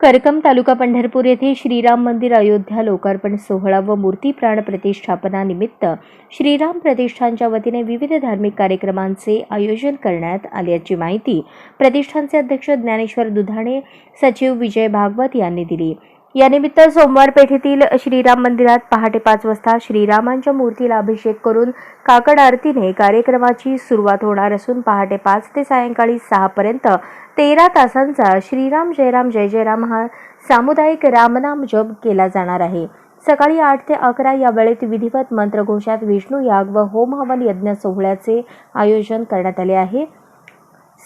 करकम तालुका पंढरपूर येथे श्रीराम मंदिर अयोध्या लोकार्पण सोहळा व मूर्ती प्राण प्रतिष्ठापनानिमित्त श्रीराम प्रतिष्ठानच्या वतीने विविध धार्मिक कार्यक्रमांचे आयोजन करण्यात आल्याची माहिती प्रतिष्ठानचे अध्यक्ष ज्ञानेश्वर दुधाणे सचिव विजय भागवत यांनी दिली. यानिमित्त सोमवार पेठेतील श्रीराम मंदिरात पहाटे पाच वाजता श्रीरामांच्या मूर्तीला अभिषेक करून काकड आरतीने कार्यक्रमाची सुरुवात होणार असून पहाटे पाच ते सायंकाळी सहापर्यंत तेरा तासांचा श्रीराम जयराम जय जयराम हा सामुदायिक रामनाम जप केला जाणार आहे. सकाळी आठ ते अकरा या वेळेत विधिवत मंत्रघोषात विष्णू याग व होम हवन यज्ञ सोहळ्याचे आयोजन करण्यात आले आहे.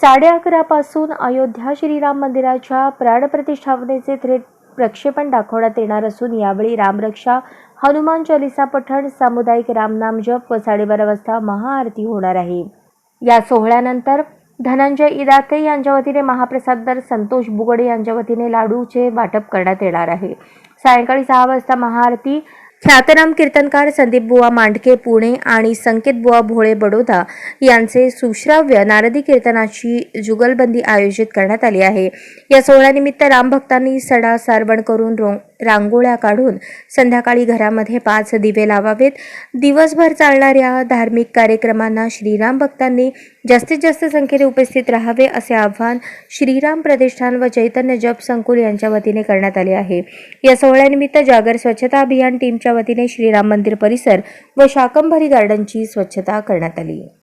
साडे अकरापासून अयोध्या श्रीराम मंदिराच्या प्राणप्रतिष्ठापनेचे थेट प्रक्षेपण दाखवण्यात येणार असून यावेळी रामरक्षा हनुमान चालिसा पठण सामुदायिक रामनाम जप व साडेबारा वाजता महाआरती होणार आहे. या सोहळ्यानंतर धनंजय इदाते यांच्या वतीने महाप्रसाददार संतोष बुगडे यांच्या वतीने लाडूचे वाटप करण्यात येणार आहे. सायंकाळी सहा वाजता महाआरती ख्यातनाम कीर्तनकार संदीप बुवा मांडके पुणे आणि संकेत बुवा भोळे बडोदा यांचे सुश्राव्य नारदी कीर्तनाची जुगलबंदी आयोजित करण्यात आली आहे. या सोहळ्यानिमित्त रामभक्तांनी सडा सारवण करून रो रांगोळ्या काढून संध्याकाळी घरामध्ये पाच दिवे लावावेत. दिवसभर चालणाऱ्या धार्मिक कार्यक्रमांना श्रीराम भक्तांनी जास्तीत जास्त संख्येने उपस्थित राहावे असे आव्हान श्रीराम प्रतिष्ठान व चैतन्य जप संकुल यांच्या वतीने करण्यात आले आहे. या सोहळ्यानिमित्त जागर स्वच्छता अभियान टीमच्या वतीने श्रीराम मंदिर परिसर व शाकंभरी गार्डनची स्वच्छता करण्यात आली.